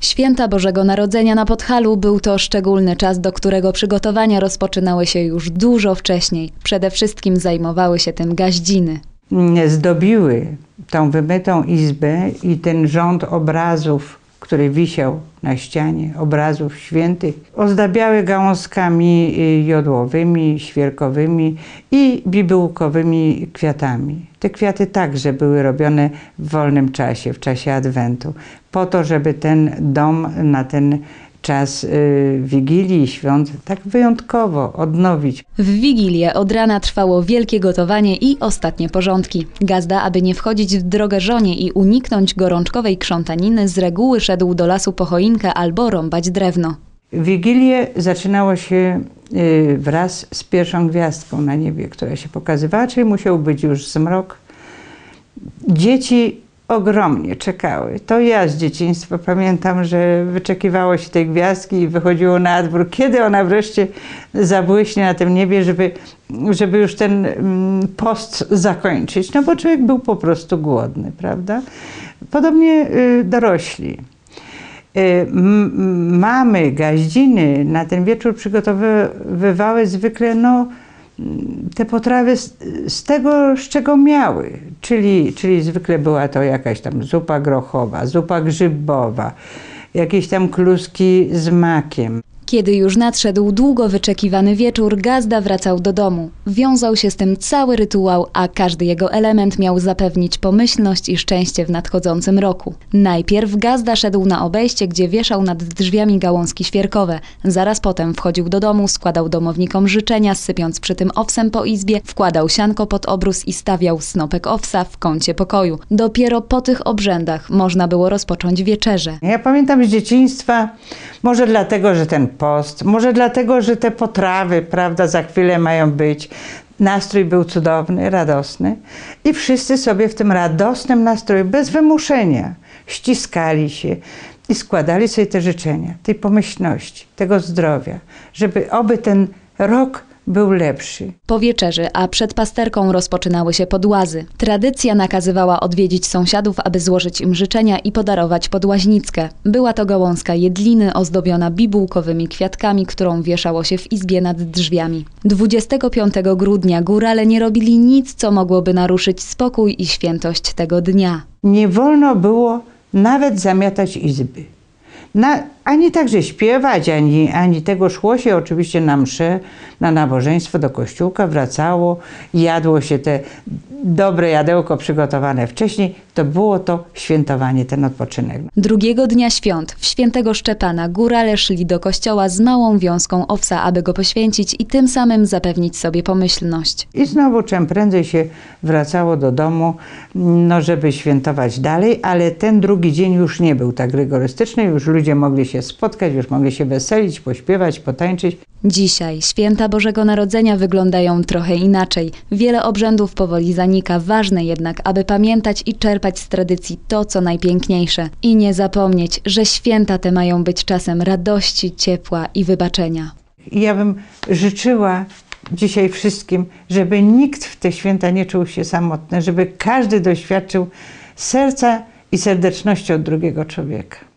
Święta Bożego Narodzenia na Podhalu był to szczególny czas, do którego przygotowania rozpoczynały się już dużo wcześniej. Przede wszystkim zajmowały się tym gaździny. zdobiły tą wymytą izbę i ten rząd obrazów, który wisiał na ścianie, obrazów świętych, ozdabiały gałązkami y, jodłowymi, świerkowymi i bibułkowymi kwiatami. Te kwiaty także były robione w wolnym czasie, w czasie Adwentu, po to, żeby ten dom na ten czas y, Wigilii świąt tak wyjątkowo odnowić. W Wigilię od rana trwało wielkie gotowanie i ostatnie porządki. Gazda, aby nie wchodzić w drogę żonie i uniknąć gorączkowej krzątaniny, z reguły szedł do lasu po choinkę albo rąbać drewno. Wigilię zaczynało się y, wraz z pierwszą gwiazdką na niebie, która się pokazywała, czyli musiał być już zmrok. Dzieci ogromnie czekały. To ja z dzieciństwa pamiętam, że wyczekiwało się tej gwiazdki i wychodziło na dwór, kiedy ona wreszcie zabłyśnie na tym niebie, żeby, żeby już ten mm, post zakończyć. No bo człowiek był po prostu głodny, prawda? Podobnie y, dorośli. Y, Mamy, gaździny na ten wieczór przygotowywały zwykle no, mm, te potrawy z, z tego, z czego miały. Czyli, czyli zwykle była to jakaś tam zupa grochowa, zupa grzybowa, jakieś tam kluski z makiem. Kiedy już nadszedł długo wyczekiwany wieczór, Gazda wracał do domu. Wiązał się z tym cały rytuał, a każdy jego element miał zapewnić pomyślność i szczęście w nadchodzącym roku. Najpierw Gazda szedł na obejście, gdzie wieszał nad drzwiami gałązki świerkowe. Zaraz potem wchodził do domu, składał domownikom życzenia, sypiąc przy tym owsem po izbie, wkładał sianko pod obrus i stawiał snopek owsa w kącie pokoju. Dopiero po tych obrzędach można było rozpocząć wieczerzę. Ja pamiętam z dzieciństwa, może dlatego, że ten post, może dlatego, że te potrawy, prawda, za chwilę mają być. Nastrój był cudowny, radosny i wszyscy sobie w tym radosnym nastroju, bez wymuszenia, ściskali się i składali sobie te życzenia, tej pomyślności, tego zdrowia, żeby oby ten rok był lepszy. Po wieczerzy, a przed pasterką rozpoczynały się podłazy. Tradycja nakazywała odwiedzić sąsiadów, aby złożyć im życzenia i podarować podłaźnickę. Była to gałązka jedliny ozdobiona bibułkowymi kwiatkami, którą wieszało się w izbie nad drzwiami. 25 grudnia górale nie robili nic, co mogłoby naruszyć spokój i świętość tego dnia. nie wolno było nawet zamiatać izby. Na, ani także śpiewać, ani, ani tego szło się oczywiście na mszę, na nabożeństwo do kościółka, wracało, jadło się te dobre jadełko przygotowane wcześniej. To było to świętowanie, ten odpoczynek. Drugiego dnia świąt, w świętego Szczepana, górale szli do kościoła z małą wiązką owsa, aby go poświęcić i tym samym zapewnić sobie pomyślność. I znowu czym prędzej się wracało do domu, no żeby świętować dalej, ale ten drugi dzień już nie był tak rygorystyczny, już ludzie mogli się spotkać, już mogli się weselić, pośpiewać, potańczyć. Dzisiaj święta Bożego Narodzenia wyglądają trochę inaczej. Wiele obrzędów powoli zanika, ważne jednak, aby pamiętać i czerpać z tradycji to, co najpiękniejsze. I nie zapomnieć, że święta te mają być czasem radości, ciepła i wybaczenia. Ja bym życzyła dzisiaj wszystkim, żeby nikt w te święta nie czuł się samotny, żeby każdy doświadczył serca i serdeczności od drugiego człowieka.